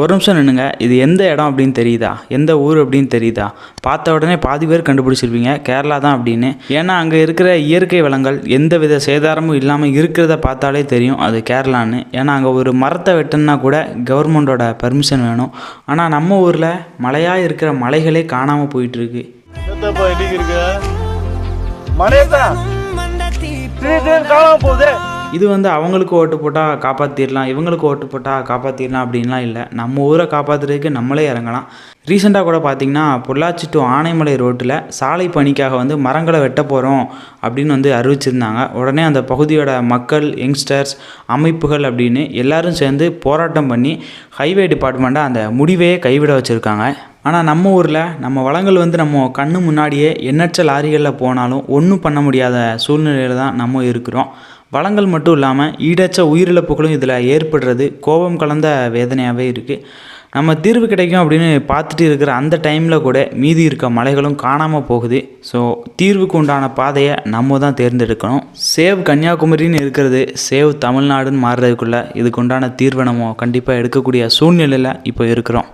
ஒரு நிமிஷம் நின்னுங்க இது எந்த இடம் அப்படின்னு தெரியுதா? எந்த ஊர் அப்படின்னு தெரியுதா? பார்த்த உடனே பாதி பேர் கண்டுபிடிச்சிருப்பீங்க. கேரளா தான் அப்படின்னு. ஏன்னா அங்கே இருக்கிற இயற்கை வளங்கள் எந்த வித சேதாரமும் இல்லாமல் இருக்கிறத பார்த்தாலே தெரியும் அது கேரளான்னு. ஏன்னா அங்கே ஒரு மரத்தை வெட்டணுன்னா கூட கவர்மெண்டோட பர்மிஷன் வேணும். ஆனால் நம்ம ஊரில் மலையாக இருக்கிற மலைகளே காணாமல் போயிட்டுருக்கு. காணாம போகுது. இது வந்து அவங்களுக்கு ஓட்டு போட்டால் காப்பாற்றிடலாம் இவங்களுக்கு ஓட்டு போட்டால் காப்பாற்றிடலாம் அப்படின்லாம் இல்லை. நம்ம ஊரை காப்பாற்றுறதுக்கு நம்மளே இறங்கலாம். ரீசெண்டாக கூட பார்த்திங்கன்னா பொள்ளாச்சி டு ஆனைமலை ரோட்டில் சாலை பணிக்காக வந்து மரங்களை வெட்ட போகிறோம் அப்படின்னு வந்து அறிவிச்சிருந்தாங்க. உடனே அந்த பகுதியோட மக்கள் யங்ஸ்டர்ஸ் அமைப்புகள் அப்படின்னு எல்லாரும் சேர்ந்து போராட்டம் பண்ணி ஹைவே டிபார்ட்மெண்ட்டை அந்த முடிவையே கைவிட வச்சுருக்காங்க. ஆனால் நம்ம ஊரில் நம்ம வளங்கள் வந்து நம்ம கண்ணு முன்னாடியே எண்ணற்ற லாரிகளில் போனாலும் ஒன்றும் பண்ண முடியாத சூழ்நிலையில் தான் நம்ம இருக்கிறோம். வளங்கள் மட்டும் இல்லாமல் ஈடச்ச உயிரிழப்புகளும் இதில் ஏற்படுறது கோபம் கலந்த வேதனையாகவே இருக்குது நம்ம தீர்வு கிடைக்கும் அப்படின்னு பார்த்துட்டு இருக்கிற அந்த டைமில் கூட மீதி இருக்க மலைகளும் காணாமல் போகுது. ஸோ தீர்வுக்கு உண்டான பாதையை நம்ம தான் தேர்ந்தெடுக்கணும். சேவ் கன்னியாகுமரின்னு இருக்கிறது சேவ் தமிழ்நாடுன்னு மாறுறதுக்குள்ளே இதுக்கு உண்டான தீர்வை நம்ம கண்டிப்பாக எடுக்கக்கூடிய சூழ்நிலையில் இப்போ இருக்கிறோம்.